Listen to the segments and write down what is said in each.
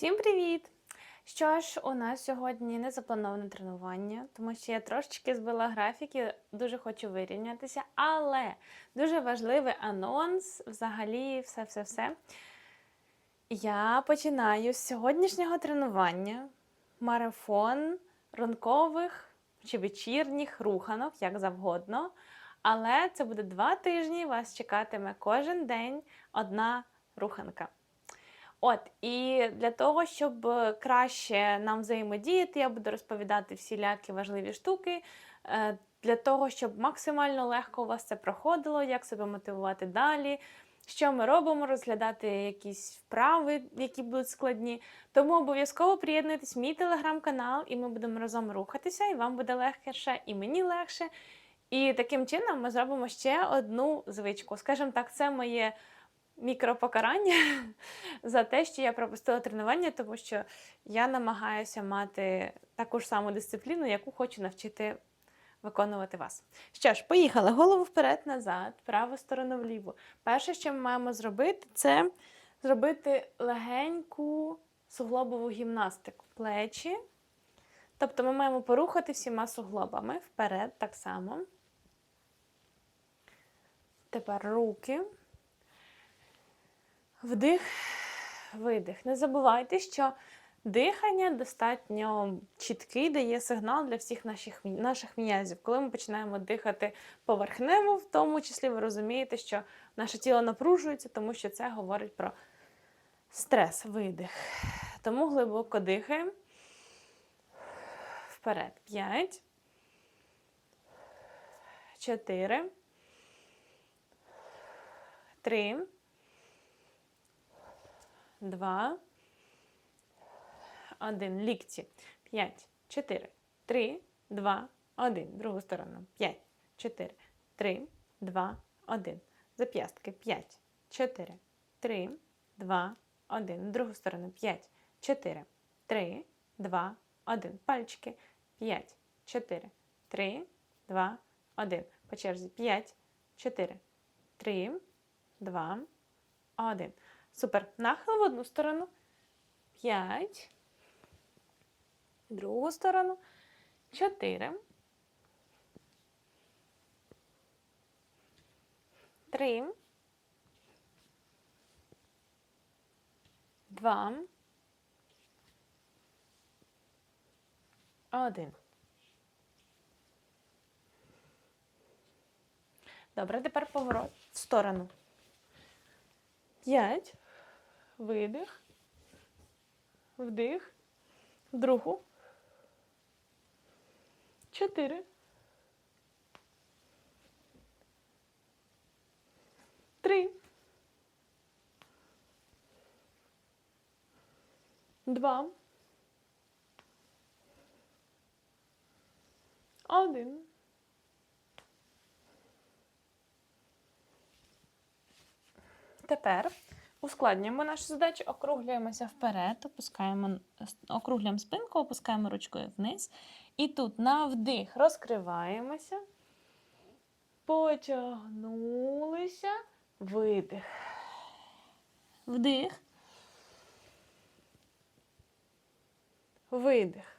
Всім привіт! Що ж, у нас сьогодні не заплановане тренування, тому що я трошечки збила графік і дуже хочу вирівнятися, але дуже важливий анонс, взагалі, все-все-все. Я починаю з сьогоднішнього тренування марафон ранкових чи вечірніх руханок, як завгодно. Але це буде два тижні, вас чекатиме кожен день одна руханка. От, і для того, щоб краще нам взаємодіяти, я буду розповідати всілякі важливі штуки. е, Для того, щоб максимально легко у вас це проходило, як себе мотивувати далі, що ми робимо, розглядати якісь вправи, які будуть складні. Тому обов'язково приєднуйтесь в мій телеграм-канал, і ми будемо разом рухатися, і вам буде легше, і мені легше. І таким чином ми зробимо ще одну звичку. Скажімо так, це моє мікропокарання за те, що я пропустила тренування, тому що я намагаюся мати таку ж саму дисципліну, яку хочу навчити виконувати вас. Що ж, поїхали. Голову вперед, назад, праву сторону вліву. Перше, що ми маємо зробити, це зробити легеньку суглобову гімнастику. Плечі. Тобто ми маємо порухати всіма суглобами вперед, так само. Тепер руки. Вдих, видих. Не забувайте, що дихання достатньо чіткий дає сигнал для всіх наших, наших м'язів. Коли ми починаємо дихати поверхнево, в тому числі ви розумієте, що наше тіло напружується, тому що це говорить про стрес, видих. Тому глибоко дихаємо. Вперед. П'ять. Чотири. Три. Два. Один. Лікті. П'ять. Чотири. Три. Два. Один. Другу сторону. П'ять. Чотири. Три. Два. Один. Зап'ястки. П'ять. Чотири. Три. Два. Один. Другу сторону. П'ять. Чотири. Три. Два. Один. Пальчики. П'ять. Чотири. Три. Два. Один. По черзі. П'ять. Чотири. Три. Два. Один. Супер. Нахил в одну сторону. П'ять. Другу сторону. Чотири. Три. Два. Один. Добре, тепер поворот в сторону. П'ять. Видих. Вдих. Другу. Чотири. Три. Два. Один. Тепер ускладнюємо нашу задачу, округлюємося вперед, опускаємо, округлюємо спинку, опускаємо ручкою вниз. І тут на вдих розкриваємося, потягнулися, видих. Вдих. Видих.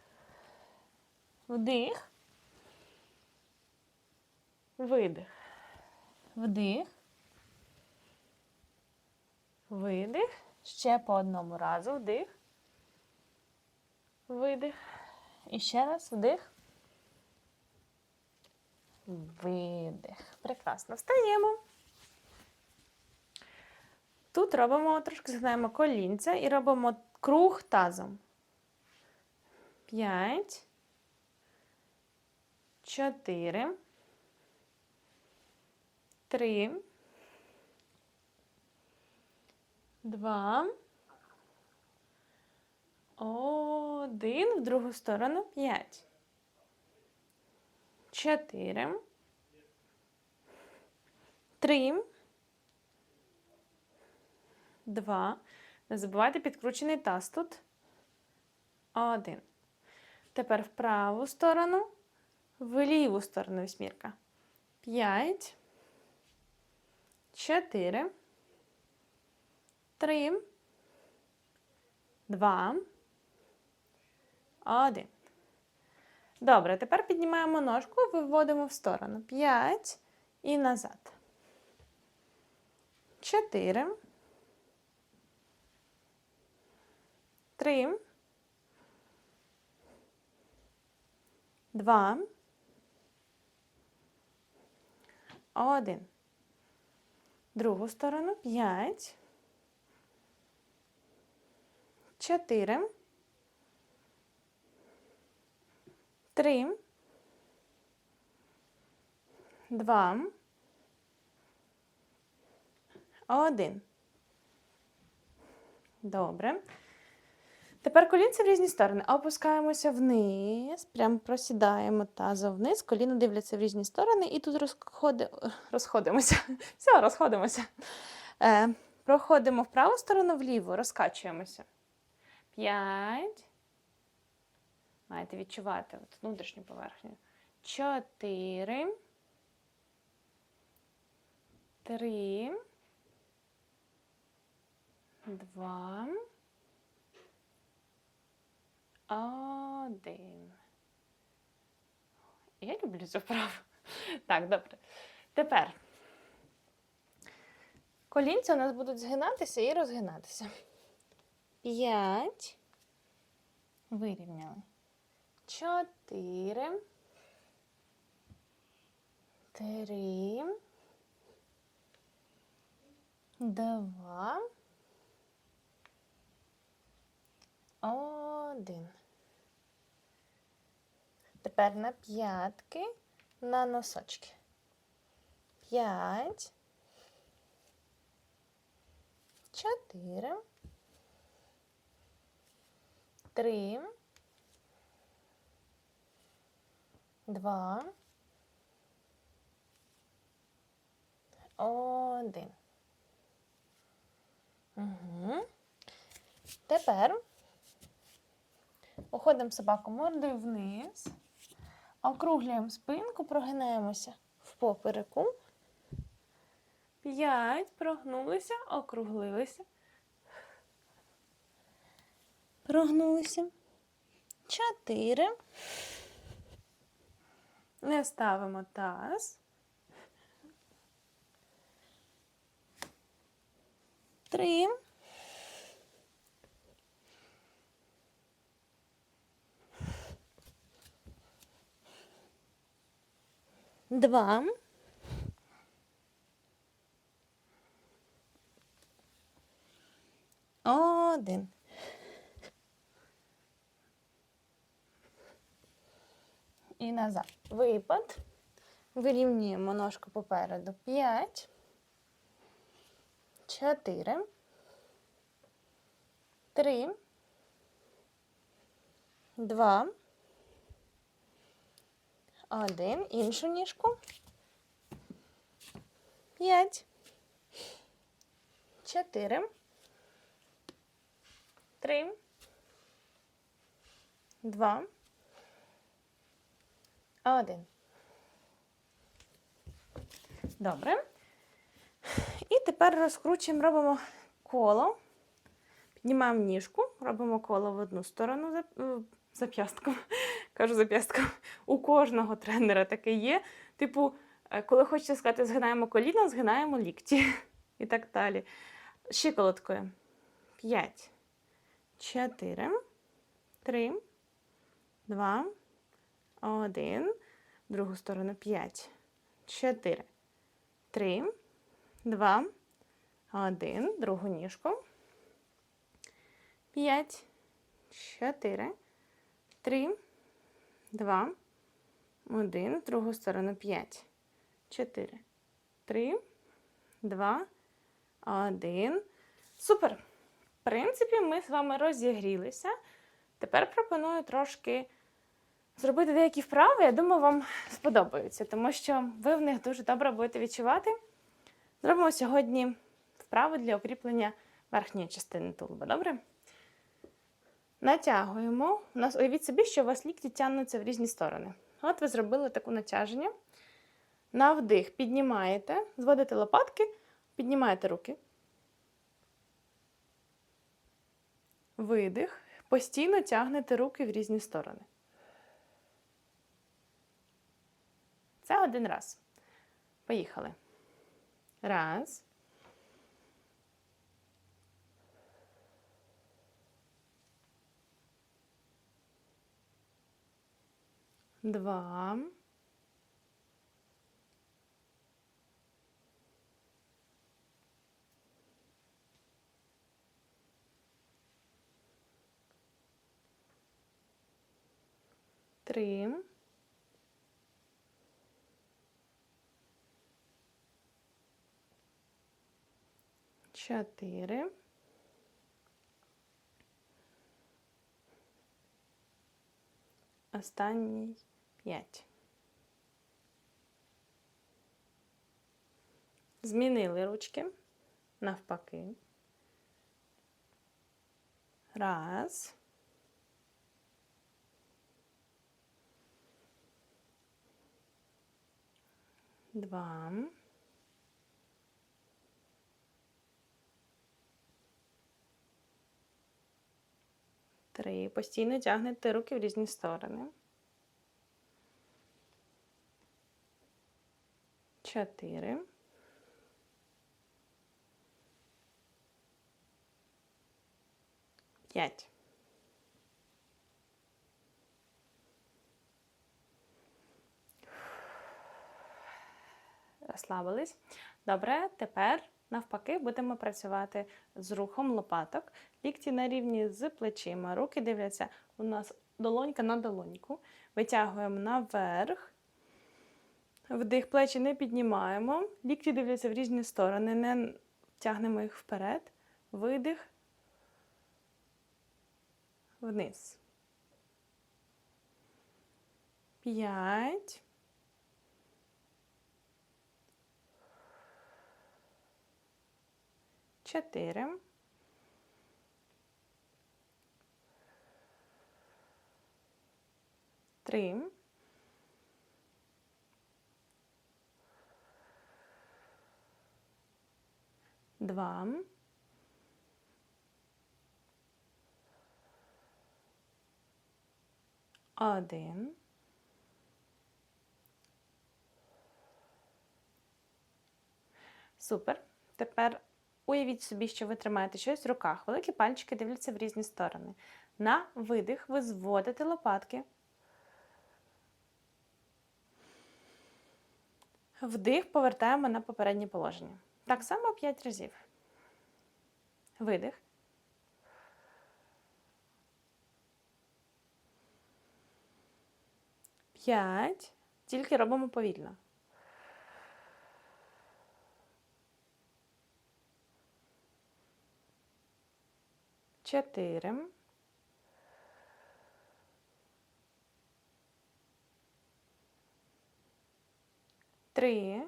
Вдих. Видих. Вдих. Видих. Ще по одному разу вдих. Видих. І ще раз вдих. Видих. Прекрасно. Встаємо. Тут робимо, трошки згинаємо колінця і робимо круг тазом. П'ять. Чотири. Три. Два. Один. В другу сторону. П'ять. Чотири. Три. Два. Не забувайте підкручений таз тут. Один. Тепер в праву сторону, в ліву сторону вісьмірка. П'ять. Чотири. Три. два, один. Добре, тепер піднімаємо ножку, виводимо в сторону. П'ять і назад. Чотири. Три. Два. Один. Другу сторону. П'ять. Чотири. Три. Два. Один. Добре. Тепер колінці в різні сторони. Опускаємося вниз, прям просідаємо тазом вниз, коліна дивляться в різні сторони, і тут розходи... розходимося. Все, розходимося. Е, проходимо в праву сторону, вліву, розкачуємося. П'ять. Маєте відчувати от внутрішню поверхню. Чотири. Три. Два. Один. Я люблю цю вправу. Так, добре. Тепер колінця у нас будуть згинатися і розгинатися. П'ять. Вирівняли. Чотири. Три. Два. Один. Тепер на п'ятки, на носочки. П'ять. Чотири. Три. Два. Один. Угу. Тепер уходимо собаку мордою вниз, округлюємо спинку, прогинаємося в попереку. П'ять. Прогнулися, округлилися. Прогнулися. Чотири. Не ставимо таз. Три. Два. Один. І назад. Випад. Вирівнюємо ножку попереду. П'ять. Чотири. Три. Два. Один. Іншу ніжку. П'ять. Чотири. Три. Два. Один. Добре. І тепер розкручуємо, робимо коло. Піднімаємо ніжку, робимо коло в одну сторону за- е, зап'ястком. Кажу зап'ястком. У кожного тренера таке є. Типу, е, коли хочеться сказати, згинаємо коліна, згинаємо лікті. І так далі. Щиколоткою. П'ять. Чотири. Три. Два. Один. В другу сторону. П'ять. Чотири. Три. Два. Один. Другу ніжку. П'ять. Чотири. Три. Два. Один. В другу сторону. П'ять. Чотири. Три. Два. Один. Супер. В принципі, ми з вами розігрілися. Тепер пропоную трошки зробити деякі вправи. Я думаю, вам сподобаються, тому що ви в них дуже добре будете відчувати. Зробимо сьогодні вправи для укріплення верхньої частини тулуба. Добре? Натягуємо. У нас уявіть собі, що у вас лікті тягнуться в різні сторони. От ви зробили таке натяження. На вдих піднімаєте, зводите лопатки, піднімаєте руки. Видих. Постійно тягнете руки в різні сторони. Це один раз. Поїхали. Раз. Два. Три. Чотири. Останній п'ять. Змінили ручки навпаки. Раз. Два. Три. Постійно тягнете руки в різні сторони. Чотири. П'ять. Розслабились. Добре, тепер навпаки будемо працювати з рухом лопаток. Лікті на рівні з плечима. Руки дивляться у нас долонька на долоньку. Витягуємо наверх. Вдих, плечі не піднімаємо. Лікті дивляться в різні сторони, не тягнемо їх вперед. Видих. Вниз. П'ять. Чотири. Три. Два. Один. Супер. Тепер уявіть собі, що ви тримаєте щось в руках. Великі пальчики дивляться в різні сторони. На видих ви зводите лопатки. Вдих повертаємо на попереднє положення. Так само 5 разів. Видих. П'ять. Тільки робимо повільно. Чотири. Три.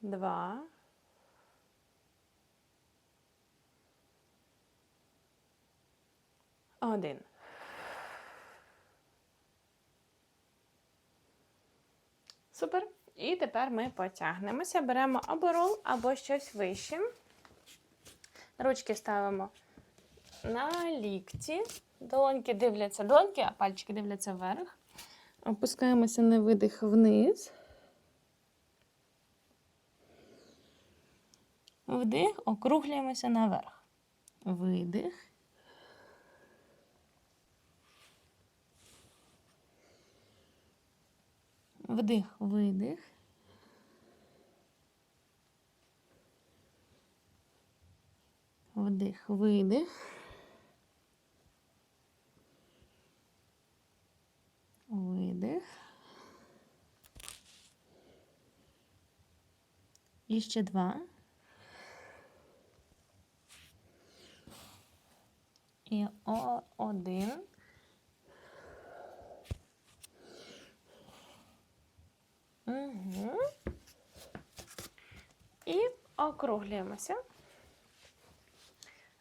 Два. Один. Супер. І тепер ми потягнемося. Беремо або рол, або щось вище. Ручки ставимо на лікті. Долоньки дивляться долоньки, а пальчики дивляться вверх. Опускаємося на видих вниз. Вдих, округлюємося наверх. Видих. Вдих, видих. Вдих, видих. Видих. І ще два. І о, один. округлюємося,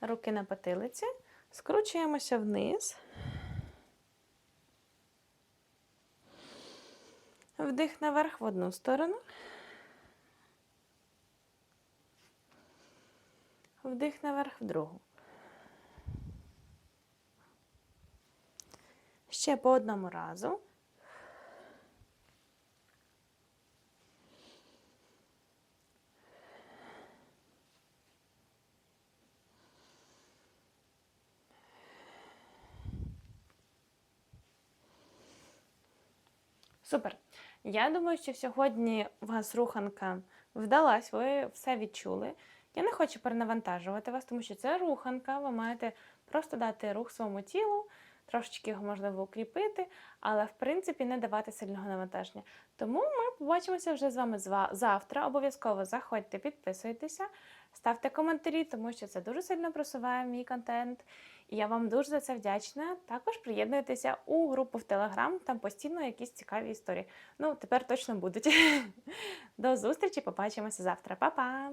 руки на потилиці, скручуємося вниз, вдих наверх в одну сторону, вдих наверх в другу. Ще по одному разу. Супер. Я думаю, що сьогодні у вас руханка вдалась, ви все відчули. Я не хочу перенавантажувати вас, тому що це руханка. Ви маєте просто дати рух своєму тілу, трошечки його можливо укріпити, але в принципі не давати сильного навантаження. Тому ми побачимося вже з вами завтра. Обов'язково заходьте, підписуйтеся, ставте коментарі, тому що це дуже сильно просуває мій контент. І я вам дуже за це вдячна. Також приєднуйтеся у групу в Телеграм, там постійно якісь цікаві історії. Ну, тепер точно будуть. До зустрічі, побачимося завтра. Па-па!